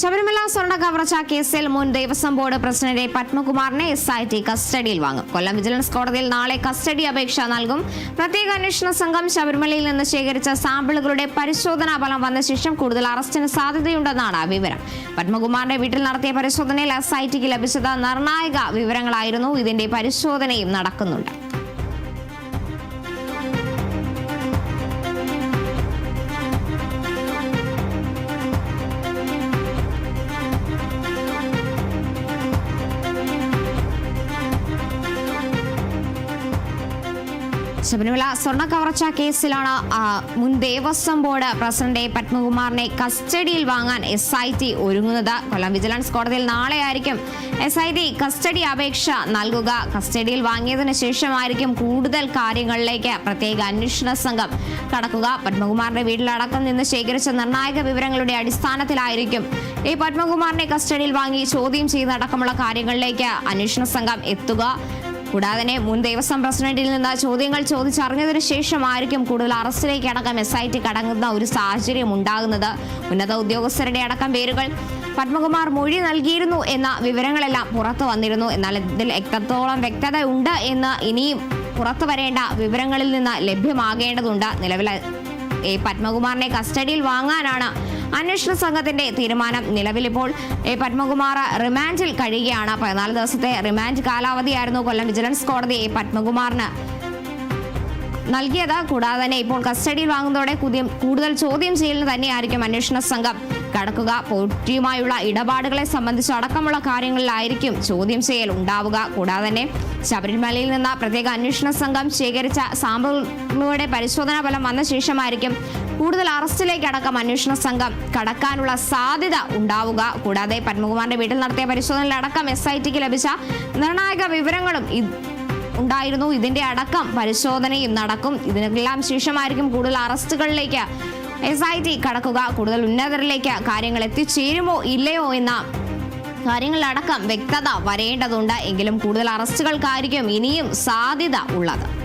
ശബരിമല സ്വർണ കവർച്ച കേസിൽ മുൻ ദേവസ്വം ബോർഡ് പ്രസിഡന്റ് പത്മകുമാറിനെ എസ് ഐ ടി കസ്റ്റഡിയിൽ വാങ്ങും. കൊല്ലം വിജിലൻസ് കോടതിയിൽ നാളെ കസ്റ്റഡി അപേക്ഷ നൽകും. പ്രത്യേക അന്വേഷണ സംഘം ശബരിമലയിൽ നിന്ന് ശേഖരിച്ച സാമ്പിളുകളുടെ പരിശോധനാ ഫലം വന്ന ശേഷം കൂടുതൽ അറസ്റ്റിന് സാധ്യതയുണ്ടെന്നാണ് വിവരം. പത്മകുമാറിന്റെ വീട്ടിൽ നടത്തിയ പരിശോധനയിൽ എസ് ഐ ടിക്ക് ലഭിച്ചത് നിർണായക വിവരങ്ങളായിരുന്നു. ഇതിന്റെ പരിശോധനയും നടക്കുന്നുണ്ട്. ശബരിമല സ്വർണ കവർച്ച കേസിലാണ് മുൻ ദേവസ്വം ബോർഡ് പ്രസിഡന്റ് പത്മകുമാറിനെ കസ്റ്റഡിയിൽ വാങ്ങാൻ എസ് ഐ ടി ഒരുങ്ങുന്നത്. കൊല്ലം വിജിലൻസ് കോടതിയിൽ നാളെയായിരിക്കും എസ് ഐ ടി കസ്റ്റഡി അപേക്ഷ നൽകുക. കസ്റ്റഡിയിൽ വാങ്ങിയതിന് ശേഷമായിരിക്കും കൂടുതൽ കാര്യങ്ങളിലേക്ക് പ്രത്യേക അന്വേഷണ സംഘം കടക്കുക. പത്മകുമാറിന്റെ വീട്ടിലടക്കം നിന്ന് ശേഖരിച്ച നിർണായക വിവരങ്ങളുടെ അടിസ്ഥാനത്തിലായിരിക്കും ഈ പത്മകുമാറിനെ കസ്റ്റഡിയിൽ വാങ്ങി ചോദ്യം ചെയ്യുന്നതടക്കമുള്ള കാര്യങ്ങളിലേക്ക് അന്വേഷണ സംഘം എത്തുക. കൂടാതെ മുൻ ദേവസ്വം പ്രസിഡന്റിൽ നിന്ന് ചോദ്യങ്ങൾ ചോദിച്ചറിഞ്ഞതിനു ശേഷമായിരിക്കും കൂടുതൽ അറസ്റ്റിലേക്ക് അടക്കം എസ് ഐ ടി കടങ്ങുന്ന ഒരു സാഹചര്യം ഉണ്ടാകുന്നത്. ഉന്നത ഉദ്യോഗസ്ഥരുടെ അടക്കം പേരുകൾ പത്മകുമാർ മൊഴി നൽകിയിരുന്നു എന്ന വിവരങ്ങളെല്ലാം പുറത്തു വന്നിരുന്നു. എന്നാൽ ഇതിൽ എത്രത്തോളം വ്യക്തത ഉണ്ട് എന്ന് ഇനിയും പുറത്തു വരേണ്ട വിവരങ്ങളിൽ നിന്ന് ലഭ്യമാകേണ്ടതുണ്ട്. നിലവിലെ ഈ പത്മകുമാറിനെ കസ്റ്റഡിയിൽ വാങ്ങാനാണ് അന്വേഷണ സംഘത്തിന്റെ തീരുമാനം നിലവിലിപ്പോൾ എ പത്മകുമാർ റിമാൻഡിൽ കഴിയുകയാണ്. പതിനാല് ദിവസത്തെ റിമാൻഡ് കാലാവധിയായിരുന്നു. കൊല്ലം വിജിലൻസ് കോടതി എ പത്മകുമാറിന് നൽകിയത്. കൂടാതെ തന്നെ ഇപ്പോൾ കസ്റ്റഡിയിൽ വാങ്ങുന്നതോടെ കൂടുതൽ ചോദ്യം ചെയ്യലിന് തന്നെയായിരിക്കും അന്വേഷണ സംഘം. കടക്കുക പോറ്റിയുമായുള്ള ഇടപാടുകളെ സംബന്ധിച്ച് അടക്കമുള്ള കാര്യങ്ങളിലായിരിക്കും ചോദ്യം ചെയ്യൽ ഉണ്ടാവുക. കൂടാതെ തന്നെ ശബരിമലയിൽ നിന്ന് പ്രത്യേക അന്വേഷണ സംഘം ശേഖരിച്ച സാമ്പിളുകളുടെ പരിശോധനാ ഫലം വന്ന ശേഷമായിരിക്കും കൂടുതൽ അറസ്റ്റിലേക്ക് അടക്കം അന്വേഷണ സംഘം കടക്കാനുള്ള സാധ്യത ഉണ്ടാവുക. കൂടാതെ പത്മകുമാറിന്റെ വീട്ടിൽ നടത്തിയ പരിശോധനയിലടക്കം എസ് ഐ ടിക്ക് ലഭിച്ച നിർണായക വിവരങ്ങളും ഉണ്ടായിരുന്നു. ഇതിന്റെ അടക്കം പരിശോധനയും നടക്കും. ഇതിനെല്ലാം ശേഷമായിരിക്കും കൂടുതൽ അറസ്റ്റുകളിലേക്ക് എസ് ഐ ടി കടക്കുക. കൂടുതൽ ഉന്നതരിലേക്ക് കാര്യങ്ങൾ എത്തിച്ചേരുമോ ഇല്ലയോ എന്ന കാര്യങ്ങളടക്കം വ്യക്തത വരേണ്ടതുണ്ട്. എങ്കിലും കൂടുതൽ അറസ്റ്റുകൾക്കായിരിക്കും ഇനിയും സാധ്യത ഉള്ളത്.